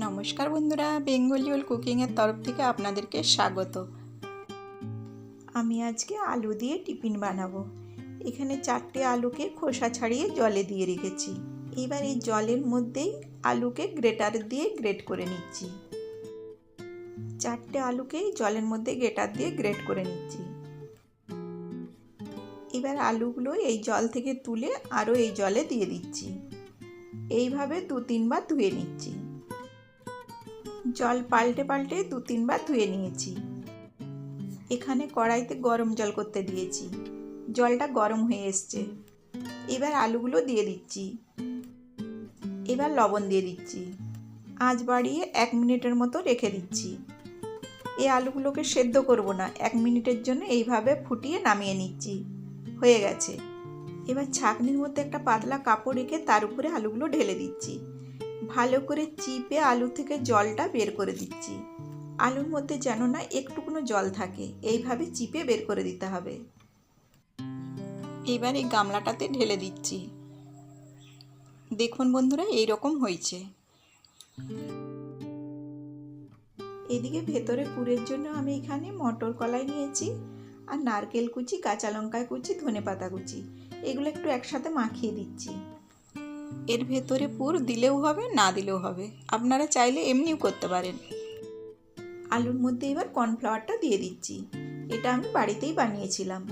নমস্কার বন্ধুরা, বেঙ্গলি ওল কুকিংয়ের তরফ থেকে আপনাদেরকে স্বাগত। আমি আজকে আলু দিয়ে টিফিন বানাবো। এখানে চারটে আলুকে খোসা ছাড়িয়ে জলে দিয়ে রেখেছি। এবার এই জলের মধ্যেই আলুকে গ্রেটার দিয়ে গ্রেট করে নিচ্ছি। চারটে আলুকে জলের মধ্যে গ্রেটার দিয়ে গ্রেট করে নিচ্ছি। এবার আলুগুলো এই জল থেকে তুলে আরও এই জলে দিয়ে দিচ্ছি। এইভাবে দু তিনবার ধুয়ে নিচ্ছি। জল পাল্টে পাল্টে দু তিনবার ধুয়ে নিয়েছি। এখানে কড়াইতে গরম জল করতে দিয়েছি। জলটা গরম হয়ে এসছে। এবার আলুগুলো দিয়ে দিচ্ছি। এবার লবণ দিয়ে দিচ্ছি। আঁচ বাড়িয়ে এক মিনিটের মতো রেখে দিচ্ছি। এই আলুগুলোকে সেদ্ধ করব না। এক মিনিটের জন্য এইভাবে ফুটিয়ে নামিয়ে নিচ্ছি। হয়ে গেছে। এবার ছাঁকনির মধ্যে একটা পাতলা কাপড় রেখে তার উপরে আলুগুলো ঢেলে দিচ্ছি। ভালো করে চিপে আলু থেকে জলটা বের করে দিচ্ছি। আলুর মধ্যে যেন না একটুকুনো জল থাকে, এইভাবে চিপে বের করে দিতে হবে। এবার এই গামলাটাতে ঢেলে দিচ্ছি। দেখুন বন্ধুরা এই রকম হয়েছে। এদিকে ভেতরে পুরের জন্য আমি এখানে মটর কলাই নিয়েছি, আর নারকেল কুচি, কাঁচা লঙ্কা কুচি ধনে পাতা কুচি। এগুলো একটু একসাথে মাখিয়ে দিচ্ছি। এর ভেতরে পুর দিলেও হবে, না দিলেও হবে। আপনারা চাইলে এমনিও করতে পারেন। আলুর মধ্যে এবার কর্নফ্লাওয়ারটা দিয়ে দিচ্ছি। এটা আমি বাড়িতেই বানিয়েছিলাম।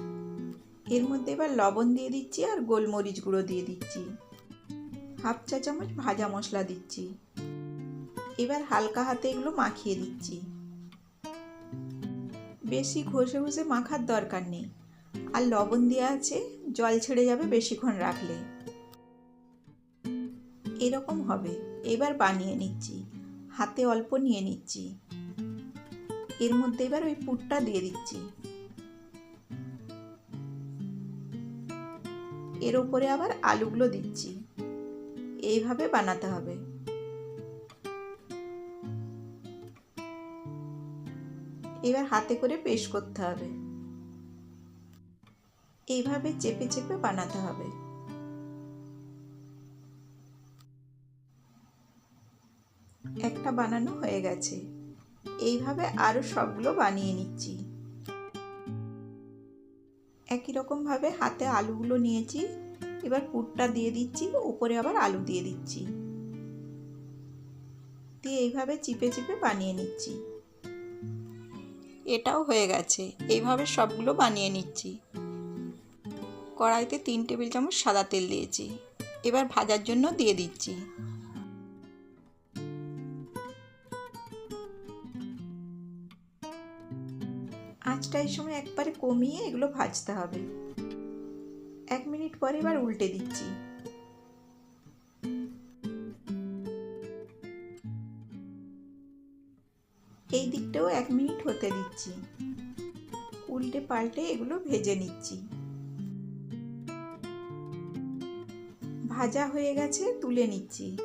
এর মধ্যে এবার লবণ দিয়ে দিচ্ছি আর গোলমরিচ গুঁড়ো দিয়ে দিচ্ছি। হাফ চা চামচ ভাজা মশলা দিচ্ছি। এবার হালকা হাতে এগুলো মাখিয়ে দিচ্ছি। বেশি ঘষে ঘষে মাখার দরকার নেই। আর লবণ দেওয়া আছে জল ছেড়ে যাবে বেশিক্ষণ রাখলে এরকম হবে। এবার বানিয়ে নিচ্ছি। হাতে অল্প নিয়ে নিচ্ছি। এর মধ্যে এবার ওই পুরটা দিয়ে দিচ্ছি। এর ওপরে আবার আলুগুলো দিচ্ছি। এইভাবে বানাতে হবে। এবার হাতে করে পেশ করতে হবে। এইভাবে চেপে চেপে বানাতে হবে। একটা বানানো হয়ে গেছে। এইভাবে আরও সবগুলো বানিয়ে নিচ্ছি। একই রকমভাবে হাতে আলুগুলো নিয়েছি। এবার পুরটা দিয়ে দিচ্ছি, উপরে আবার আলু দিয়ে দিচ্ছি। দিয়ে এইভাবে চিপে চিপে বানিয়ে নিচ্ছি। এটাও হয়ে গেছে। এইভাবে সবগুলো বানিয়ে নিচ্ছি। কড়াইতে তিন টেবিল চামচ সাদা তেল দিয়েছি। এবার ভাজার জন্য দিয়ে দিচ্ছি। আঁচটা এই সময় একবারে কমিয়ে এগুলো ভাজতে হবে। এক মিনিট পরে এবার উল্টে দিচ্ছি। এই দিকটাও এক মিনিট হতে দিচ্ছি। উল্টে পাল্টে এগুলো ভেজে নিচ্ছি। ভাজা হয়ে গেছে, তুলে নিচ্ছি।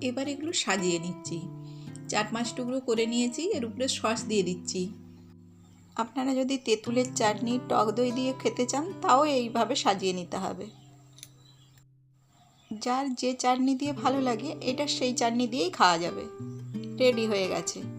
এবার এগুলো সাজিয়ে নিচ্ছি। চার পাঁচ টুকরো করে নিয়েছি, এর উপরে সস দিয়ে দিচ্ছি। আপনারা যদি তেঁতুলের চাটনি, টক দই দিয়ে খেতে চান, তাও এইভাবে সাজিয়ে নিতে হবে। যার যে চাটনি দিয়ে ভালো লাগে, এটা সেই চাটনি দিয়েই খাওয়া যাবে। রেডি হয়ে গেছে।